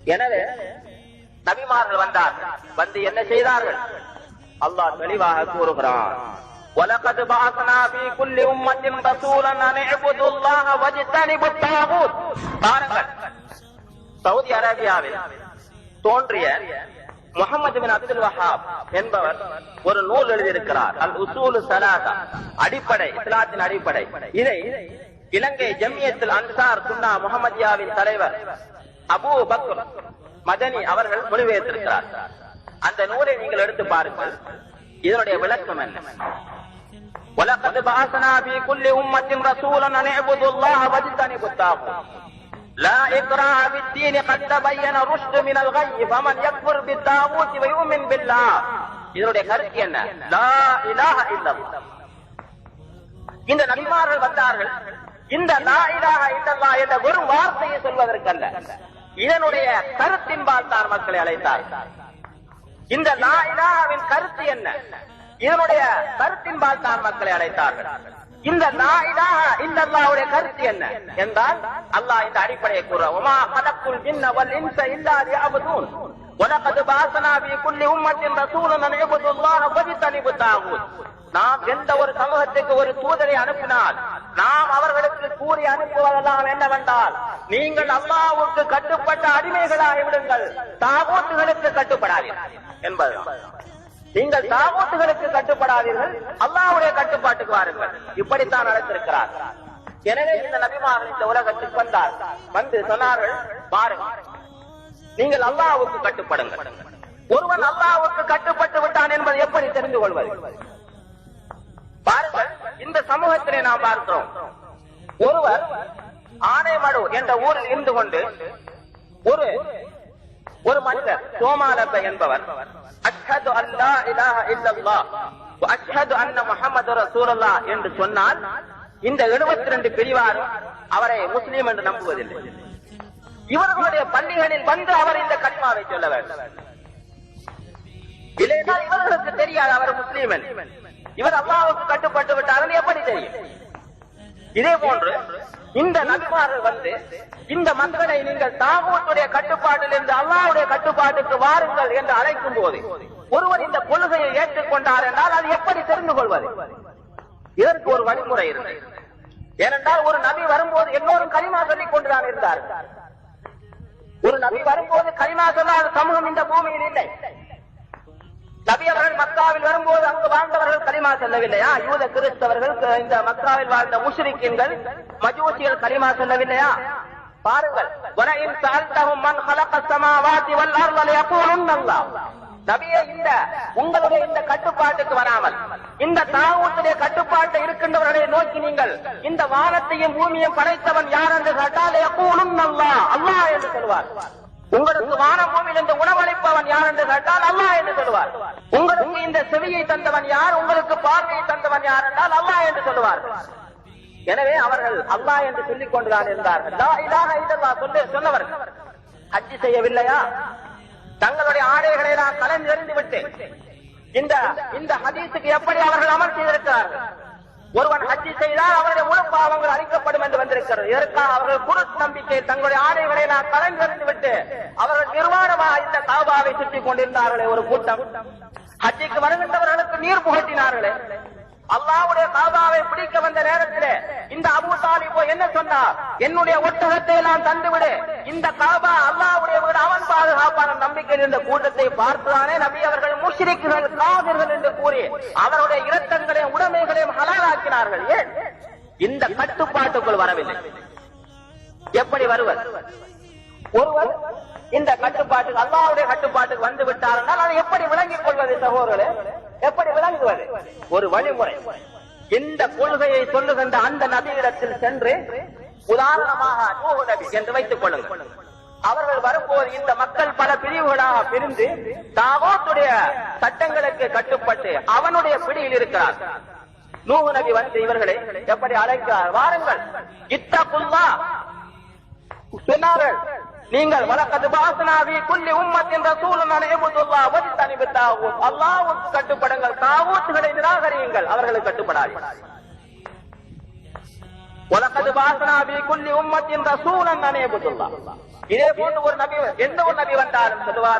எனவே நபிமார்கள் வந்தார்கள் வந்து என்ன செய்தார்கள் அல்லாஹ் தெளிவாக கூறுகிறான் وَلَقَدْ بَعَثْنَا فِي كُلِّ أُمَّةٍ رَسُولًا أَنِ اعْبُدُوا اللَّهَ وَاجْتَنِبُوا الطَّاغُوتَ பாருங்கள் சவுதி அரேபியாவில் தோன்றிய முகமது பின் அப்துல் வஹாப் என்பவர் ஒரு நூல் எழுதியிருக்கிறார் அல் உசூலு சலாதா அடிப்படை இஸ்லாத்தின் அடிப்படை இதை இலங்கை ஜம்மியத்தில் அன்சார் சுன்னா முகமதியாவின் தலைவர் அபூ பக்ர் மதனி அவர்கள் மொழிபெயர்த்திருக்கிறார் அந்த நூலை நீங்கள் எடுத்து பாருங்கள் இதனுடைய விளக்கம் என்ன وَلَقَدْ بَعَثْنَا فِي كُلِّ أُمَّةٍ رَسُولًا أَنِ اعْبُدُوا اللَّهَ وَاجْتَنِبُوا الطَّاغُوتَ لا إكراه في الدين قد تبين الرشد من الغي فمن يكفر بالطاغوت ويؤمن بالله இதனுடைய கருத்து என்ன லா இலாஹ இல்லல்லாஹ் இந்த நபிமார்கள் வந்தார்கள் இந்த லா இலாஹ இல்லல்லாஹ் என்ற வெறும் வார்த்தையை சொல்வதற்கல்ல இதனுடைய கருத்தின்பால் தான் மக்களை அழைத்தார் இந்த லா இலாஹாவின் கருத்து என்ன இதனுடைய கருத்தின்பால் தான் மக்களை அழைத்தார்கள் இந்த லா இலாஹா இல்லல்லாஹ்வுடைய கருத்து என்ன என்றால் அல்லாஹ் இந்த அடிப்படையை கூற உமா கலக்குல் ஜின்ன வல் இன்ச இல்லா லியஅபுதூன் وَلَقَدْ بَعَثْنَا فِي كُلِّ أُمَّةٍ رَسُولًا أَنِ اعْبُدُوا اللَّهَ وَاجْتَنِبُوا الطَّاغُوتَ நாம் எந்த ஒரு சமூகத்துக்கு ஒரு தூதரை அனுப்பினால் நாம் அவர்களுக்கு கூறி அனுப்புவதெல்லாம் என்னவென்றால் நீங்கள் அல்லாவுக்கு கட்டுப்பட்ட அடிமைகளாகி விடுங்கள். தாகூத்துகளுக்கு கட்டுப்படாதீர்கள். என்பதுதான். நீங்கள் தாகூத்துகளுக்கு கட்டுப்படாதீர்கள். அல்லாவுடைய கட்டுப்பாட்டுக்கு வாருங்கள். இப்படித்தான் நடத்திருக்கிறார். எனவே இந்த நபிமார்கள் இந்த உலகத்துக்கு வந்தார். வந்து சொன்னார்கள் பாருங்கள் நீங்கள் அல்லாவுக்கு கட்டுப்படுங்கள். ஒருவன் அல்லாவுக்கு கட்டுப்பட்டு விட்டான் என்பது எப்படி தெரிந்து கொள்வது? பாருங்கள் இந்த சமூகத்திலே நாம் பார்க்கிறோம். ஒருவர் ஆனைமடு என்ற ஊரில் இருந்து கொண்டு ஒரு ஒரு மனிதர் சோமாலப்ப என்பவர். அஷ்ஹது அல்லா இலாஹ இல்லல்லா அஷ்ஹது அன்ன முஹம்மது ரசூலுல்லா என்று சொன்னால் இந்த 72 பிரிவாரும் அவரை முஸ்லீம் என்று நம்புவதில்லை. இவர்களுடைய பள்ளிகளில் வந்து அவர் இந்த கலிமாவை சொல்ல வேண்டும் இல்லையென்றால் இவர்களுக்கு தெரியாது அவர் முஸ்லீம் என்று. இவர் அல்லாவுக்கு கட்டுப்பட்டு விட்டார்கள் எப்படி தெரியும்? இதே போன்று இந்த நபிமார்கள் வந்து இந்த மக்களை நீங்கள் தாகூத்துடைய கட்டுப்பாட்டிலிருந்து அல்லாவுடைய கட்டுப்பாட்டுக்கு வாருங்கள் என்று அழைக்கும் போது ஒருவர் இந்த கொள்கையை ஏற்றுக்கொண்டார் என்றால் அது எப்படி தெரிந்து கொள்வது? இதற்கு ஒரு வழிமுறை இருந்தது ஏனென்றால் ஒரு நபி வரும்போது எல்லோரும் களிமா சொல்லிக் கொண்டுதான் இருந்தார் ஒரு நபி வரும்போது களிமா சொல்லாத சமூகம் இந்த பூமியில் இல்லை. நபி அவர்கள் வாழ்ந்தவர்கள் களிமா செல்லவில்லையா? யூத கிறிஸ்தவர்கள் இந்த மக்காவில் வாழ்ந்த முஷ்ரிக்கின்கள் மஜூசிகள் களிமா செல்லவில்லையா? பாருங்கள் நபியே இந்த உங்களுடைய இந்த கட்டுப்பாட்டுக்கு வராமல் இந்த தாவூத்துடைய கட்டுப்பாட்டை இருக்கின்றவர்களை நோக்கி நீங்கள் இந்த வானத்தையும் பூமியும் படைத்தவன் யார் என்று கேட்டால் கூலும் நல்லா அல்லாஹ் என்று சொல்வார். உங்களுக்கு வான பூமியில் இந்த உணவளிப்பவன் யார் என்று கேட்டால் அல்லாஹ் என்று சொல்லுவார். உங்களுக்கு இந்த செவியை தந்தவன் யார் உங்களுக்கு பார்வையை தந்தவன் யார் என்றால் அல்லாஹ் என்று சொல்லுவார். எனவே அவர்கள் அல்லாஹ் என்று சொல்லிக் கொண்டுதான் இருந்தார்கள். சொன்னவர்கள். ஹஜ்ஜி செய்யவில்லையா? தங்களுடைய ஆடைகளை நான் கலைஞ்செறிந்து விட்டு. இந்த இந்த ஹதீஸுக்கு எப்படி அவர்கள் அமல் செய்திருக்கிறார்கள் இருக்கிறது. இதற்காக அவர்கள் குரு நம்பிக்கை தங்களுடைய ஆடைகளை நான் கலைஞ்செறிந்து விட்டு அவர்கள் நிர்வாணமாக இந்த காபாவை சுற்றி கொண்டிருந்தார்களே ஒரு கூட்டம். ஹஜ்ஜிக்கு வருகின்றவர்களுக்கு நீர் புகட்டினார்களே. அல்லாவுடைய காபாவை பிடிக்க வந்த நேரத்திலே இந்த அபு தாலிபோ என்ன சொன்னார்? என்னுடைய ஒட்டகத்தை நான் தந்துவிடு. இந்த காபா அல்லாவுடைய வீடு அவன் பாதுகாப்பான நம்பிக்கை இருந்த கூட்டத்தை பார்த்துதானே நபி அவர்கள் முஷ்ரிக்குகள் காவிர்கள் என்று கூறி அவருடைய இரத்தங்களையும் உடைமைகளையும் ஹலாலாக்கினார்கள். ஏன்? இந்த கட்டுப்பாட்டுக்குள் வரவில்லை. எப்படி வருவர்? ஒருவர் இந்த கட்டுப்பாட்டு அல்லாவுடைய கட்டுப்பாட்டுக்கு வந்து விட்டார் என்றால் அதை எப்படி விளங்கிக் கொள்வது சகோதரர்களே? எப்படி விளங்குவது? ஒரு வழிமுறை. இந்த கொள்கையை சொல்லுகின்ற அந்த நபியிடத்தில் சென்று உதாரணமாக நபி என்று வைத்துக் கொள்ளுங்கள். அவர்கள் வரும்போது இந்த மக்கள் பல பிரிவுகளாக பிரிந்து தாவோத்துடைய சட்டங்களுக்கு கட்டுப்பட்டு அவனுடைய பிடியில் இருக்கிறார் நூஹு நபி வந்து இவர்களை எப்படி அழைக்கிறார்? வாருங்கள். இத்தகுல்லா. சொன்னார்கள். நீங்கள் வழக்கது பாசனாவி குல்லி உம்மத்தின் ரசூலும் அனைபுல்லா வஜ்தனிபு தாவூத். அல்லாஹ்வுக்கு கட்டுப்படுங்கள். தாவூத்துகளை நிராகரியுங்கள். அவர்களுக்கு கட்டுப்படாது வழக்கது பாசனாவி குல்லி உம்மத்தின் ரசூலன் அனைபுதுல்லா இதே போன்று ஒரு நபி எந்த ஒரு நபி வந்தாலும் சொல்லுவார்